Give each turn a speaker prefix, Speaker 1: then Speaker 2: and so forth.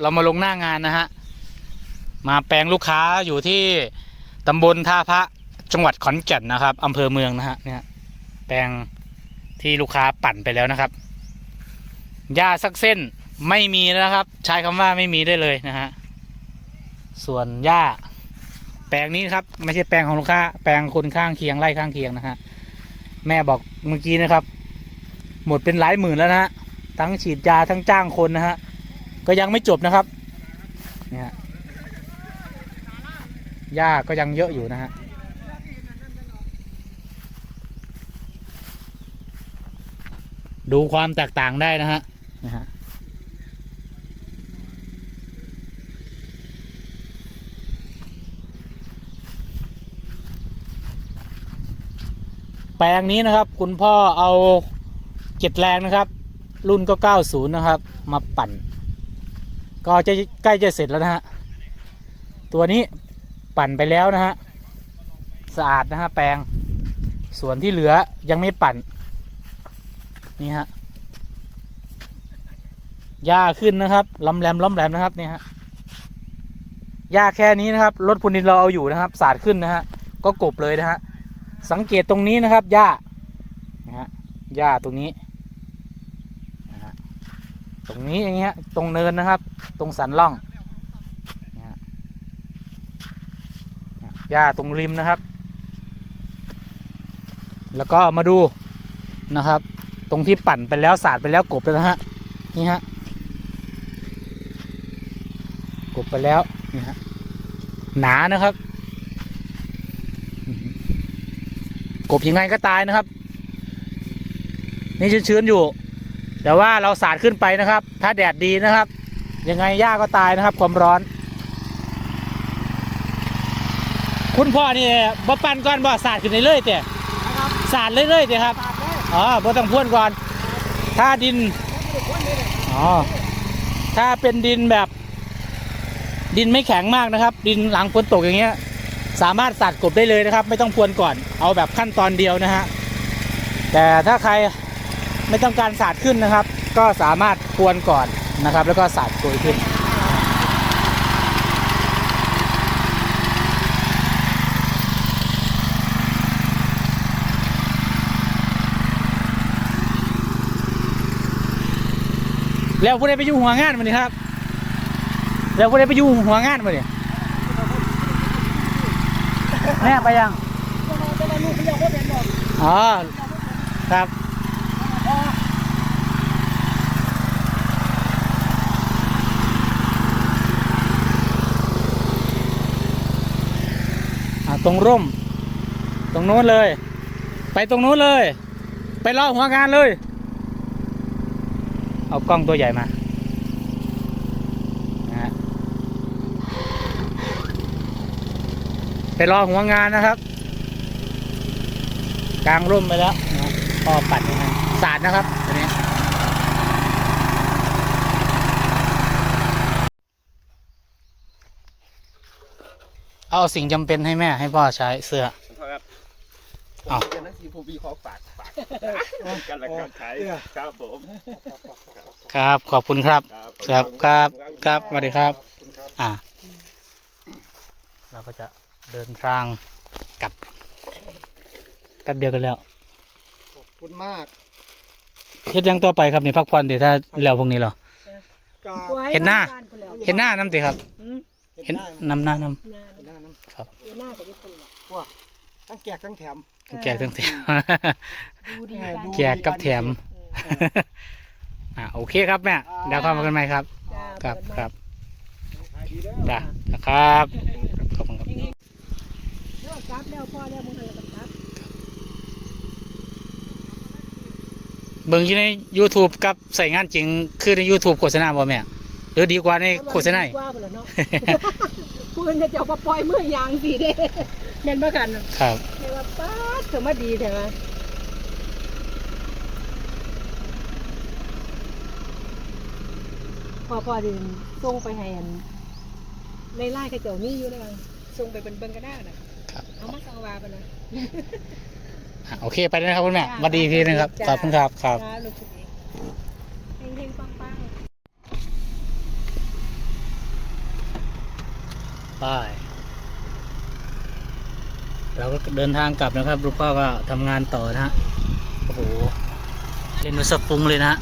Speaker 1: เรามาลงหน้างานนะฮะ มาแปลงลูกค้าอยู่ที่ตำบลท่าพระจังหวัดขอนแก่นนะครับอำเภอเมืองนะฮะเนี่ยแปลงที่ลูกค้าปั่นไปแล้วนะครับหญ้าสักเส้นไม่มีแล้วครับ ใช้คำว่าไม่มีได้เลยนะฮะส่วนหญ้าแปลงนี้ครับ ไม่ใช่แปลงของลูกค้า แปลงคนข้างเคียงไร่ข้างเคียงนะฮะแม่บอกเมื่อกี้นะครับ หมดเป็นหลายหมื่นแล้วนะฮะทั้งฉีดยาทั้งจ้างคนนะฮะ ก็ยังไม่จบนะครับเนี่ยหญ้าก็ยังเยอะอยู่นะฮะดูความแตกต่างได้นะฮะนะฮะแปลงนี้นะครับ คุณพ่อเอาเจ็ดแรงนะครับ รุ่นก็ 90 นะครับ มาปั่น ก็จะใกล้จะเสร็จแล้วนะฮะ ตัวนี้ปั่นไปแล้วนะฮะ สะอาดนะฮะแปลง ส่วนที่เหลือยังไม่ปั่น นี่ฮะ หญ้าขึ้นนะครับล้มแหลมล้มแหลมนะครับนี่ฮะ หญ้าแค่นี้นะครับ รถพุนินเราเอาอยู่นะครับ สาดขึ้นนะฮะ ก็กบเลยนะฮะ สังเกตตรงนี้นะครับ หญ้า นะฮะ หญ้าตรงนี้ รงนี้อย่างเงี้ยตรงเนินนะครับ ตรงสันล่องหญ้าตรงริมนะครับ แล้วก็มาดูนะครับ ตรงที่ปั่นไปแล้วสาดไปแล้วกบไปแล้วนะฮะนี่ฮะกบไปแล้วนี่ฮะหนานะครับ กบยังไงก็ตายนะครับ นี่ชื้นๆอยู่ แต่ว่าเราสาดขึ้นไปนะครับ ถ้าแดดดีนะครับ ยังไงหญ้าก็ตายนะครับ ความร้อน คุณพ่อนี่บ่ปั่นก่อนบ่สาดขึ้นเรื่อยๆเตะสาดเรื่อยๆเตะครับอ๋อบ่ต้องพ่วนก่อน ถ้าดินอ๋อถ้าเป็นดินแบบดินไม่แข็งมากนะครับ ดินหลังฝนตกอย่างเงี้ย สามารถสาดกบได้เลยนะครับ ไม่ต้องพวนก่อนเอาแบบขั้นตอนเดียวนะฮะแต่ถ้าใคร ไม่ต้องการสาดขึ้นนะครับ ก็สามารถควนก่อนนะครับ แล้วก็สาดตัวยขึ้น แล้วผู้ใดไปอยู่หัวงานมาเนี่ยครับ แล้วผู้ใดไปอยู่หัวงานมาเนี่ยแม่ไปยัง
Speaker 2: อ๋อ
Speaker 1: ครับ ตรงร่ม ตรงโน้นเลย ไปตรงโน้นเลย ไปรอหัวงานเลย เอากล้องตัวใหญ่มาไปรอหัวงานนะครับ กลางร่มไปแล้วพ่อปัดยังไงสาดนะครับตัวนี้ เอาสิ่งจำเป็นให้แม่ให้พ่อใช้เสื้อ
Speaker 3: ครับผมอ้าวนักสีผมมีของฝากากันละกันใช้ครับผม
Speaker 1: ครับ ขอบคุณครับ ครับครับครับสวัสดีครับ อ่า เราก็จะเดินทางกลับกันเดียวกันแล้ว
Speaker 2: ขอบคุณมาก
Speaker 1: เฮ็ดยังต่อไปครับนี่พักผ่อนเดี๋ยวถ้าแล้วพวกนี้เหรอ เห็นหน้า เห็นหน้าน้ำติครับ เห็น
Speaker 2: นำ
Speaker 1: หน้านำ
Speaker 2: ครับหน้า
Speaker 1: แต่
Speaker 2: ไม่นหละำพวกทั้งแจกทั้งแถม
Speaker 1: ทั้งแจกทั้งแถมแกกกับแถมอ่าโอเคครับแม่เดาวเข้ามากันไหมครับครับครับขายดีเนะครับขอบคุณคเบื้
Speaker 2: องชี้ในบ
Speaker 1: เบิ่งอยู่ใน YouTube กับใส่งานจริง คือใน YouTube โฆษณาบ่แม่ เออดีกว่าในโคษณาอีก
Speaker 2: ว่าบ่ล่ะนาะ เพื่อนจะเจาปปล่อยเมื่อยางสีเด้แน่นมากัน
Speaker 1: ครับ
Speaker 2: แต่ว่าป้าดเธอมาดีแท้ว่าพอพอดิส่งไปให้อันในไลน์ก็เจ้ามีอยู่เะว่าส่งไปเป็นเบิ่งๆก็ได้นะครับเอามาสังวาบ่ล่ะ
Speaker 1: โอเคไปเลยนะครับคุณแม่จ้าสวัสดีทีนึงครับขอบคุณครับครับ ไปเราก็เดินทางกลับนะครับลูกพ่อก็ทำงานต่อนะฮะโอ้โหเล่นรถสปุงเลยนะฮะ